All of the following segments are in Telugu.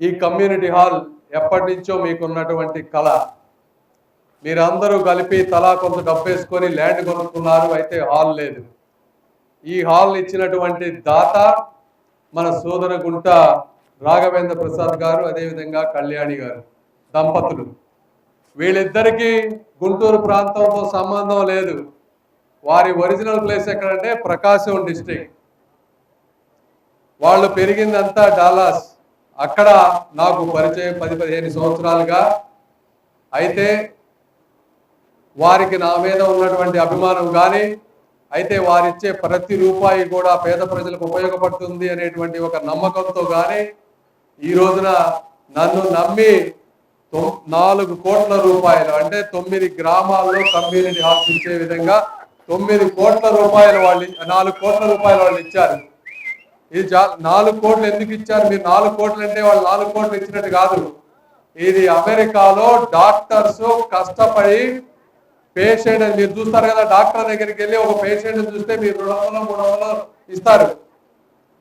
ఈ కమ్యూనిటీ హాల్ ఎప్పటి నుంచో మీకున్నటువంటి కళ. మీరందరూ కలిపి తలా కొంత డబ్బేసుకొని ల్యాండ్ కొనుక్కున్నారు అయితే హాల్ లేదు. ఈ హాల్ ఇచ్చినటువంటి దాత మన సోదర గుంట రాఘవేంద్ర ప్రసాద్ గారు అదేవిధంగా కళ్యాణి గారు దంపతులు. వీళ్ళిద్దరికీ గుంటూరు ప్రాంతంతో సంబంధం లేదు. వారి ఒరిజినల్ ప్లేస్ ఎక్కడంటే ప్రకాశం డిస్ట్రిక్ట్. వాళ్ళు పెరిగిందంతా డాలాస్ అక్కడ నాకు పరిచయం పది పదిహేను సంవత్సరాలుగా. అయితే వారికి నా మీద ఉన్నటువంటి అభిమానం కానీ అయితే వారిచ్చే ప్రతి రూపాయి కూడా పేద ప్రజలకు ఉపయోగపడుతుంది అనేటువంటి ఒక నమ్మకంతో కానీ ఈ రోజున నన్ను నమ్మి నాలుగు కోట్ల రూపాయలు అంటే తొమ్మిది గ్రామాల్లో కమ్యూనిటీ హాల్స్ ఇచ్చే విధంగా తొమ్మిది కోట్ల రూపాయలు వాళ్ళు నాలుగు కోట్ల రూపాయలు వాళ్ళు ఇచ్చారు. ఇది నాలుగు కోట్లు ఎందుకు ఇచ్చారు? మీరు నాలుగు కోట్లు అంటే వాళ్ళు నాలుగు కోట్లు ఇచ్చినట్టు కాదు. ఇది అమెరికాలో డాక్టర్స్ కష్టపడి పేషెంట్ మీరు చూస్తారు కదా డాక్టర్ దగ్గరికి వెళ్ళి ఒక పేషెంట్ చూస్తే మీరు రెండు వందలు మూడు వందలు ఇస్తారు.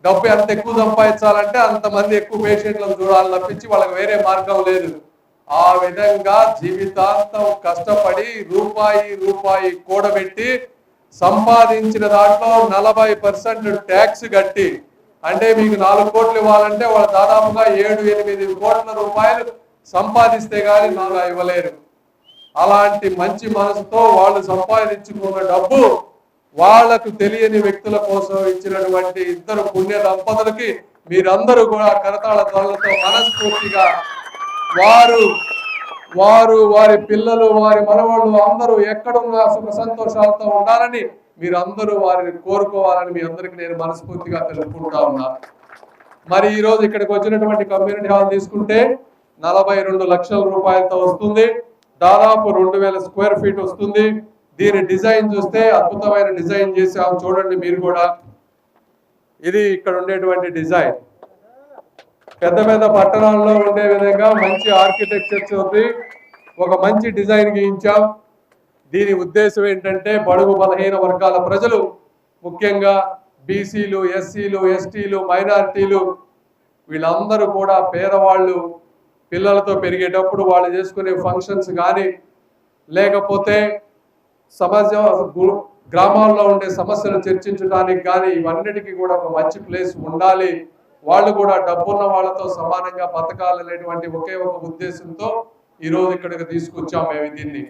డబ్బు ఎంత ఎక్కువ సంపాదించాలంటే అంతమంది ఎక్కువ పేషెంట్లను చూడాలని తప్పించి వాళ్ళకి వేరే మార్గం లేదు. ఆ విధంగా జీవితాంతం కష్టపడి రూపాయి రూపాయి కూడబెట్టి సంపాదించిన దాంట్లో నలభై పర్సెంట్ ట్యాక్స్ కట్టి అంటే మీకు నాలుగు కోట్లు ఇవ్వాలంటే వాళ్ళు దాదాపుగా ఏడు ఎనిమిది కోట్ల రూపాయలు సంపాదిస్తే కానీ నాలుగు ఇవ్వలేరు. అలాంటి మంచి మనసుతో వాళ్ళు సంపాదించుకున్న డబ్బు వాళ్ళకు తెలియని వ్యక్తుల కోసం ఇచ్చినటువంటి ఇద్దరు పుణ్య దంపతులకి మీరందరూ కూడా కరతాళ ధ్వనులతో మనస్ఫూర్తిగా వారు వారు వారి పిల్లలు వారి మనవాళ్ళు అందరూ ఎక్కడున్నా సుఖ సంతోషాలతో ఉండాలని మీరందరూ వారిని కోరుకోవాలని మీ అందరికి నేను మనస్ఫూర్తిగా తెలుపుకుంటా ఉన్నా. మరి ఈరోజు ఇక్కడికి వచ్చినటువంటి కమ్యూనిటీ హాల్ తీసుకుంటే నలభై రెండు లక్షల రూపాయలతో వస్తుంది. దాదాపు రెండు వేల స్క్వేర్ ఫీట్ వస్తుంది. దీని డిజైన్ చూస్తే అద్భుతమైన డిజైన్ చేసాం చూడండి మీరు కూడా. ఇది ఇక్కడ ఉండేటువంటి డిజైన్. పెద్ద పెద్ద పట్టణాల్లో ఉండే విధంగా మంచి ఆర్కిటెక్చర్స్ ఉంది. ఒక మంచి డిజైన్ గీయించాం. దీని ఉద్దేశం ఏంటంటే బడుగు బలహీన వర్గాల ప్రజలు ముఖ్యంగా బీసీలు ఎస్సీలు ఎస్టీలు మైనారిటీలు వీళ్ళందరూ కూడా పేదవాళ్ళు పిల్లలతో పెరిగేటప్పుడు వాళ్ళు చేసుకునే ఫంక్షన్స్ కానీ లేకపోతే సమాజ గు- గ్రామాల్లో ఉండే సమస్యలు చర్చించడానికి కానీ ఇవన్నిటికీ కూడా ఒక మంచి ప్లేస్ ఉండాలి. వాళ్ళు కూడా డబ్బున్న వాళ్ళతో సమానంగా బతకాలనేటువంటి ఒకే ఒక ఉద్దేశంతో ఈరోజు ఇక్కడికి తీసుకొచ్చాం మేము దీన్ని.